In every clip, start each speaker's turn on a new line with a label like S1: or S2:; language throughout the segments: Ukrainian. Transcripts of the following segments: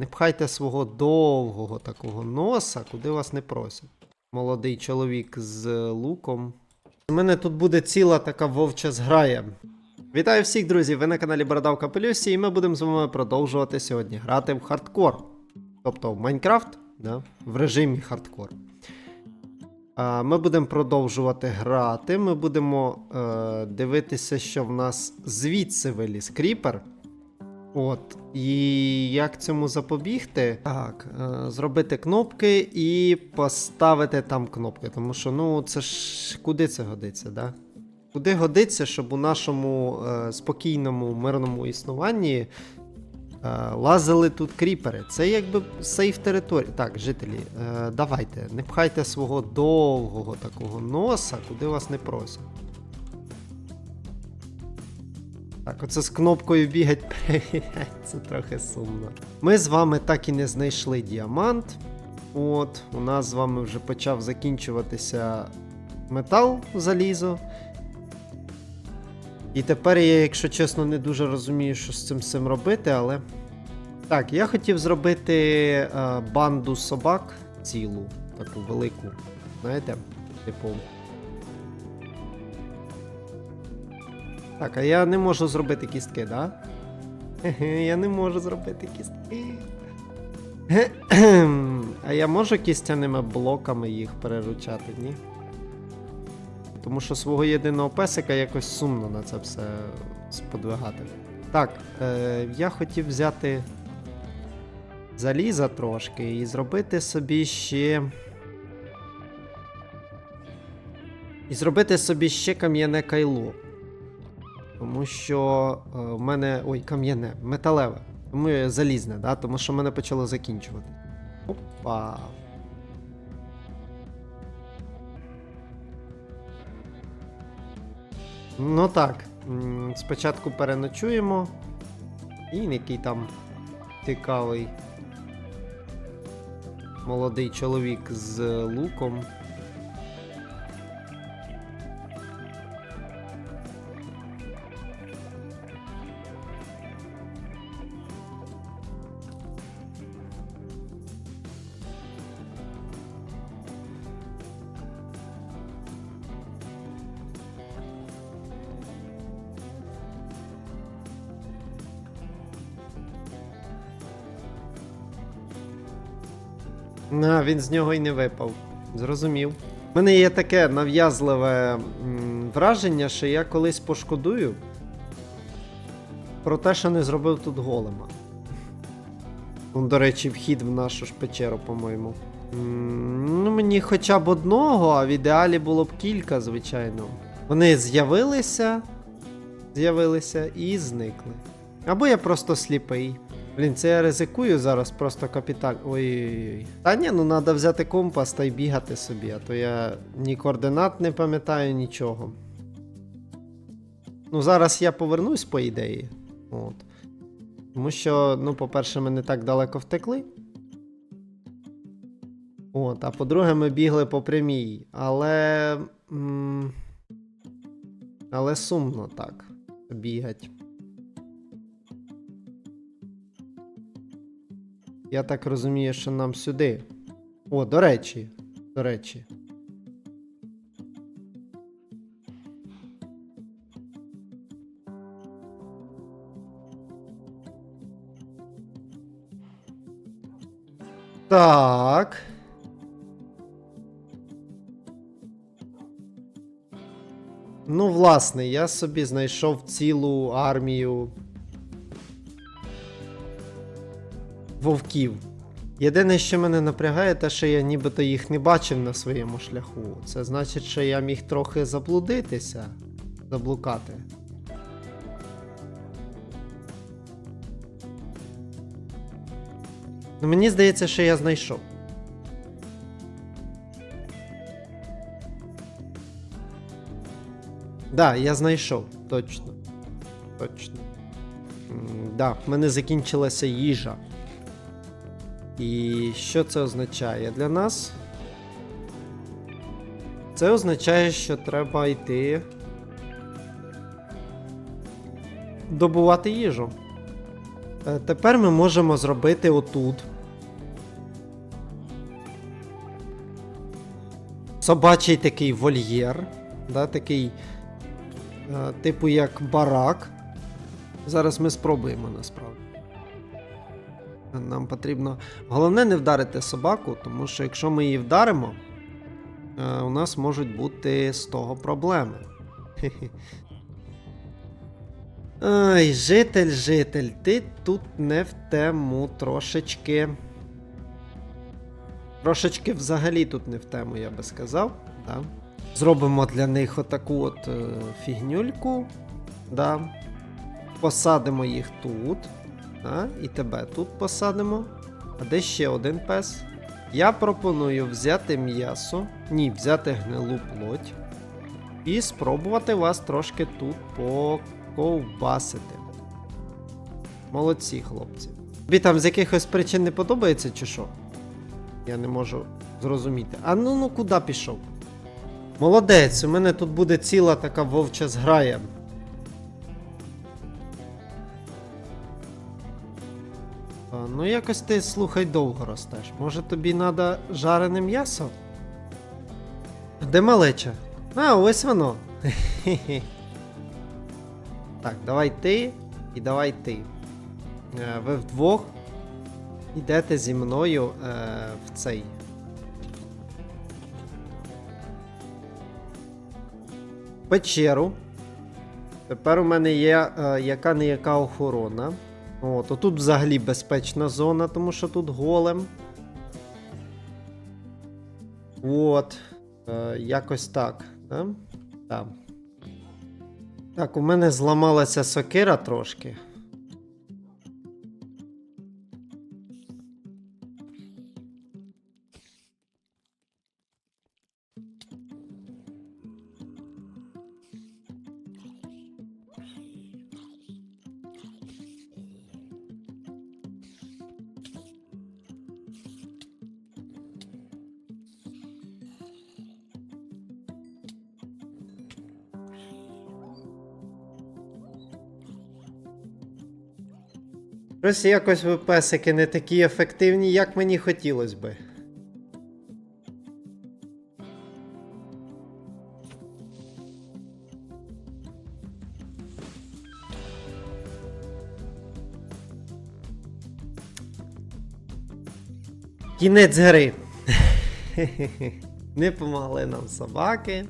S1: Не пхайте свого довгого такого носа, куди вас не просять. Молодий чоловік з луком. У мене тут буде ціла така вовча зграя. Вітаю всіх, друзі! Ви на каналі Бородав Капелюсі, і ми будемо з вами продовжувати сьогодні грати в хардкор. Тобто в Майнкрафт да, в режимі хардкор. А, Ми будемо продовжувати грати. Ми будемо е, дивитися, що в нас звідси виліз кріпер. От. І як цьому запобігти? Так, е, зробити кнопки і поставити там кнопки. Тому що, ну, це ж куди це годиться, да? Куди годиться, щоб у нашому е, спокійному мирному існуванні е, лазили тут кріпери. Це якби сейф території. Так, жителі, е, давайте, не пхайте свого довгого такого носа, куди вас не просять. Так, оце з кнопкою бігать, це трохи сумно. Ми з вами так і не знайшли діамант. От, у нас з вами вже почав закінчуватися метал, залізо. І тепер я, якщо чесно, не дуже розумію, що з цим всім робити, але. Так, я хотів зробити е, банду собак цілу, таку велику. Знаєте? Типу. Так, а я не можу зробити кістки, да? Я не можу зробити кістки. А я можу кістяними блоками їх переручати, ні? Тому що свого єдиного песика якось сумно на це все сподвигати. Так, е, я хотів взяти заліза трошки і зробити собі ще. І зробити собі ще кам'яне кайло. Тому що е, в мене. Ой, кам'яне, металеве. Тому я залізне, да? тому що мене почало закінчувати. Опа. Ну так. Спочатку переночуємо. І який там цікавий молодий чоловік з луком. На, він з нього й не випав. Зрозумів. У мене є таке нав'язливе враження, що я колись пошкодую про те, що не зробив тут голема. Ну, До речі, вхід в нашу ж печеру, по-моєму. Ну, мені хоча б одного, а в ідеалі було б кілька, звичайно. Вони з'явилися, з'явилися і зникли. Або я просто сліпий. Блін, це я ризикую зараз просто капіталь. Ой-ой-ой. Та ні, ну треба взяти компас та й бігати собі, а то я ні координат не пам'ятаю, нічого. Ну, зараз я повернусь, по ідеї. От. Тому що, ну, по-перше, ми не так далеко втекли. От, а по-друге, ми бігли по прямій. Але. М- але сумно так. Бігать. Я так розумію, що нам сюди. О, до речі. До речі. Так. Ну, власне, я собі знайшов цілу армію вовків. Єдине, що мене напрягає, те, що я нібито їх не бачив на своєму шляху. Це значить, що я міг трохи заблудитися, заблукати. Ну, мені здається, що я знайшов. Да, я знайшов, точно. Точно. М, Да, в мене закінчилася їжа. І що це означає для нас? Це означає, що треба йти добувати їжу. Е, Тепер ми можемо зробити отут. Собачий такий вольєр. Да, такий, е, типу як барак. Зараз ми спробуємо насправді. Нам потрібно. Головне не вдарити собаку, тому що якщо ми її вдаримо, е, у нас можуть бути з того проблеми. Ай, житель, житель, ти тут не в тему трошечки. Трошечки взагалі тут не в тему, я би сказав. Да. Зробимо для них отаку от е, фігнюльку. Да. Посадимо їх тут. Да. І тебе тут посадимо. А де ще один пес? Я пропоную взяти м'ясо. Ні, взяти гнилу плоть. І спробувати вас трошки тут поковбасити. Молодці, хлопці. Тобі там з якихось причин не подобається, чи що? Я не можу зрозуміти. А ну ну куди пішов? Молодець, у мене тут буде ціла така вовча зграя. Ну якось ти слухай довго ростеш. Може тобі треба жарене м'ясо? Де малеча? А, ось воно. Так, давай ти і давай ти. Е, Ви вдвох йдете зі мною е, в цей. Печеру. Тепер у мене є е, яка не яка охорона. От, тут взагалі безпечна зона, тому що тут голем. От. Е, якось так. Да? Так. Так, у мене зламалася сокира трошки. Щось якось ви песики не такі ефективні, як мені хотілося би. Кінець гри. Не помогли нам собаки.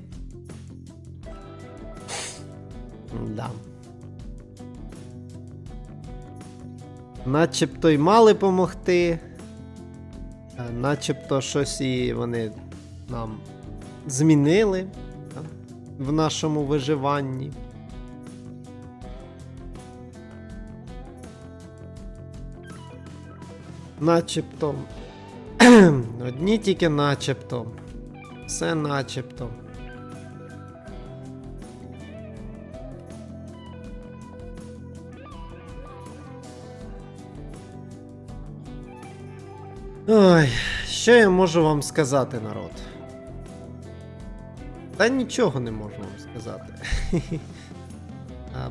S1: Да. Начебто й мали помогти. е, Начебто щось і вони нам змінили да, в нашому виживанні. Начебто. Одні тільки начебто. Все начебто. Ой, що я можу вам сказати, народ? Та нічого не можу вам сказати.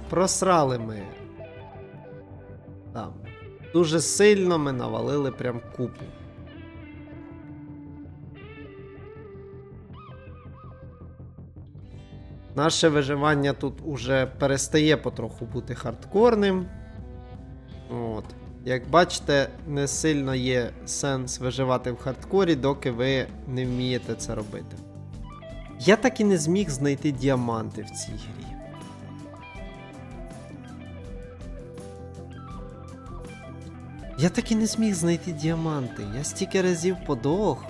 S1: Просрали ми. Там. Дуже сильно ми навалили прям купу. Наше виживання тут уже перестає потроху бути хардкорним. Як бачите, не сильно є сенс виживати в хардкорі, доки ви не вмієте це робити. Я так і не зміг знайти діаманти в цій грі. Я так і не зміг знайти діаманти. Я стільки разів подох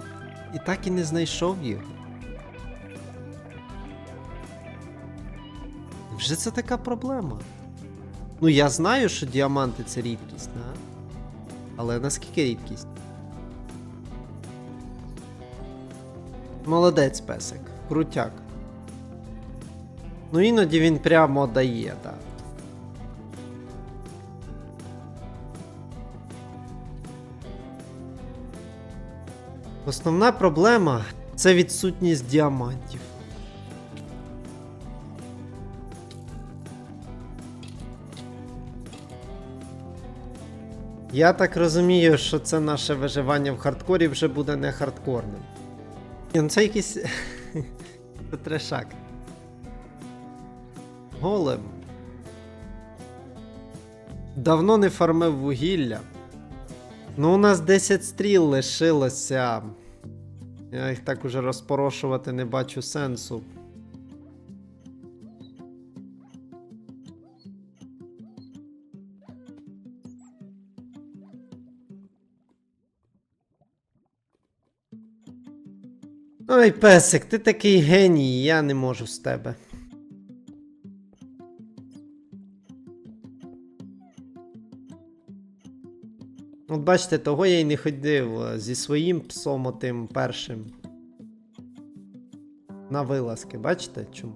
S1: і так і не знайшов їх. Вже це така проблема. Ну, я знаю, що діаманти це рідкість, да? Але наскільки рідкість? Молодець песик, крутяк. Ну іноді він прямо дає, так. Основна проблема це відсутність діамантів. Я так розумію, що це наше виживання в хардкорі вже буде не хардкорним. Ну це якийсь. це трешак. Голем. Давно не фармив вугілля. Ну, у нас 10 стріл лишилося. Я їх так уже розпорошувати не бачу сенсу. Ой, песик, ти такий геній, я не можу з тебе. От бачите, того я й не ходив зі своїм псом отим першим. На вилазки, бачите чому?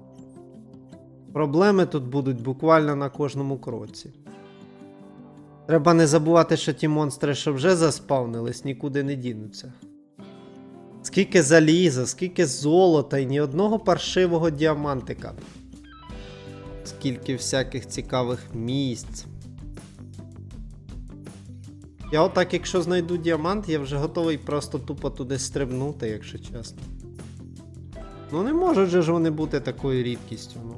S1: Проблеми тут будуть буквально на кожному кроці. Треба не забувати, що ті монстри, що вже заспавнились, нікуди не дінуться. Скільки заліза, скільки золота і ні одного паршивого діамантика. Скільки всяких цікавих місць. Я отак, якщо знайду діамант, я вже готовий просто тупо туди стрибнути, якщо чесно. Ну не можуть же ж вони бути такою рідкістю, ну.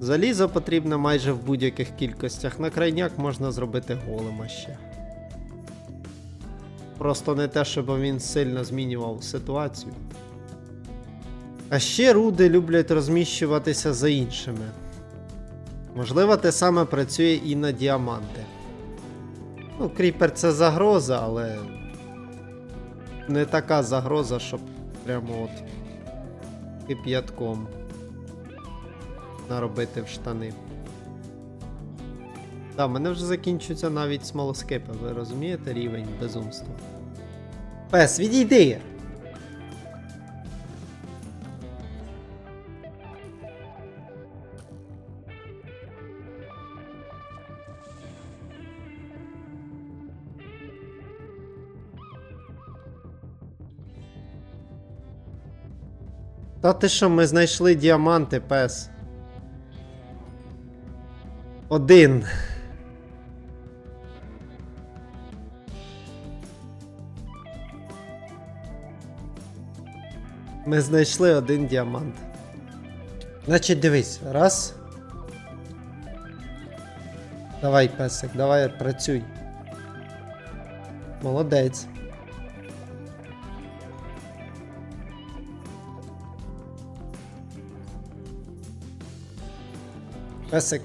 S1: Залізо потрібно майже в будь-яких кількостях. На крайняк можна зробити голема ще. Просто не те, щоб він сильно змінював ситуацію. А ще руди люблять розміщуватися за іншими. Можливо, те саме працює і на діаманти. Ну, кріпер це загроза, але не така загроза, щоб прямо от кип'ятком наробити в штани. Так, в мене вже закінчується навіть смолоскипи, ви розумієте рівень безумства? Пес, відійди! Та ти що, ми знайшли діаманти, пес. Один. Ми знайшли один діамант. Значить, дивись, раз. Давай, песик, давай працюй. Молодець. Песик.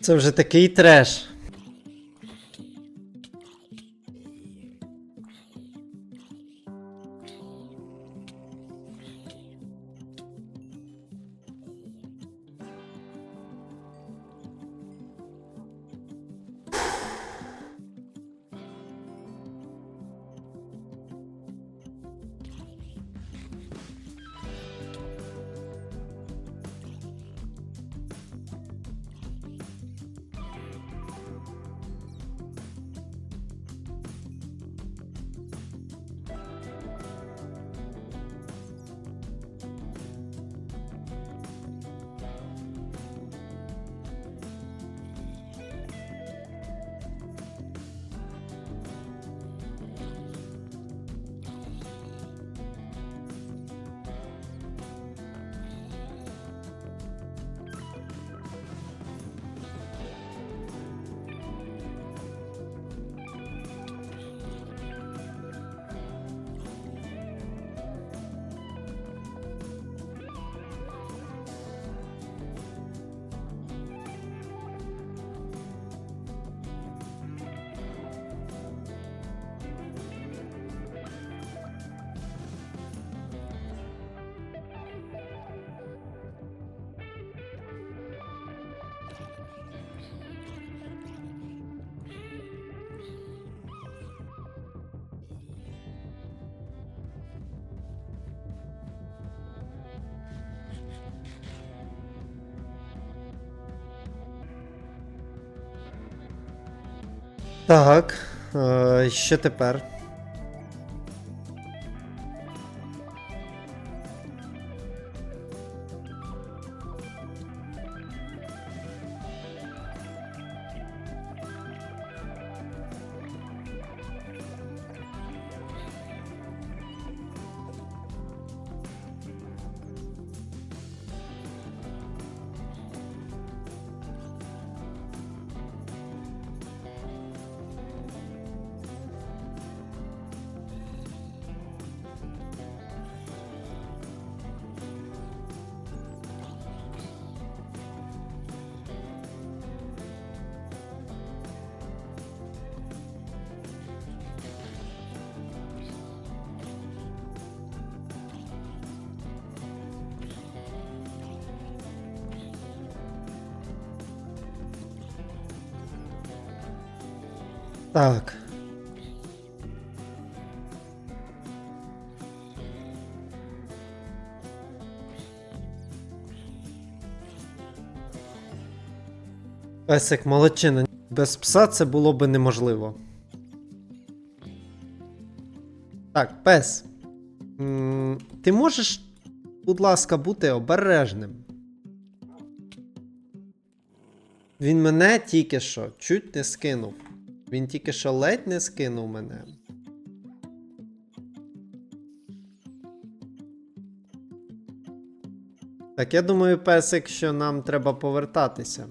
S1: Це вже такий треш. Так, е, що тепер? Так. Песик молодчина. Без пса це було би неможливо. Так, пес. Ти можеш, будь ласка, бути обережним. Він мене тільки що чуть не скинув. Він тільки що ледь не скинув мене. Так, я думаю, песик, що нам треба повертатися.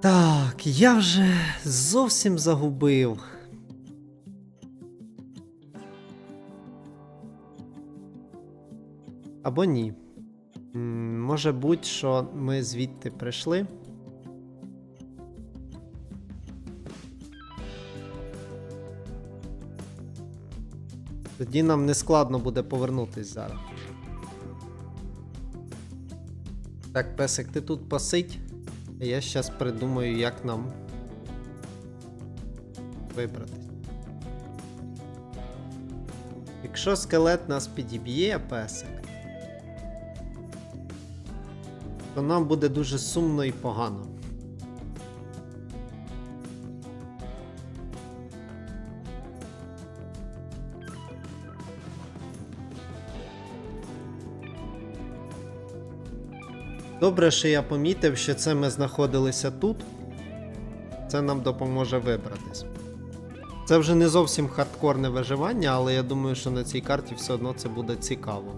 S1: Так, я вже зовсім загубив. Або ні. Може бути, що ми звідти прийшли. Тоді нам не складно буде повернутись зараз. Так, песик, ти тут посидь. А я зараз придумаю, як нам вибратись. Якщо скелет нас підіб'є, песик, то нам буде дуже сумно і погано. Добре, що я помітив, що це ми знаходилися тут. Це нам допоможе вибратись. Це вже не зовсім хардкорне виживання, але я думаю, що на цій карті все одно це буде цікаво.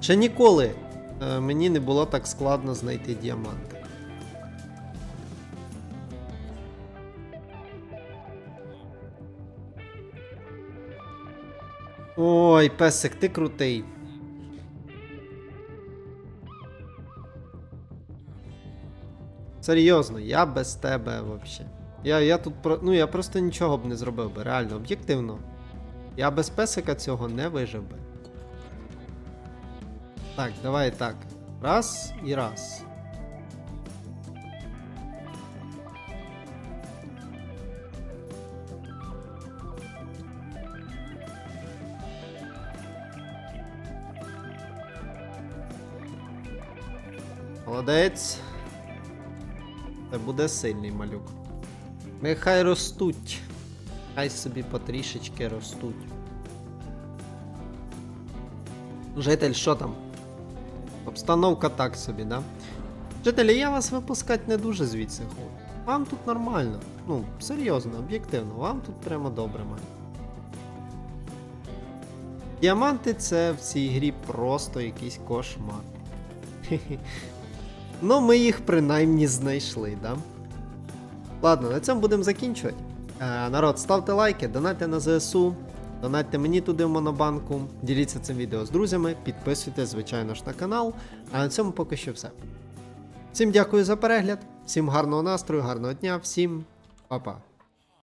S1: Ще ніколи мені не було так складно знайти діаманти. Ой, песик, ти крутий. Серйозно, я без тебе вообще. Я, я тут. Ну я просто нічого б не зробив би, реально, об'єктивно. Я без песика цього не вижив би. Так, давай так. Раз і раз. Молодець. Це буде сильний малюк. Нехай ростуть. Хай собі потрішечки ростуть. Житель, що там? Обстановка так собі, да? Жителі, я вас випускати не дуже звідси хочу. Вам тут нормально. Ну, серйозно, об'єктивно, вам тут прямо добре має. Діаманти це в цій грі просто якийсь кошмар. Ну, ми їх принаймні знайшли, да? Ладно, на цьому будемо закінчувати. Е, народ, ставте лайки, донайте на ЗСУ, донайте мені туди в монобанку, діліться цим відео з друзями, підписуйтесь, звичайно ж, на канал. А на цьому поки що все. Всім дякую за перегляд, всім гарного настрою, гарного дня, всім па-па.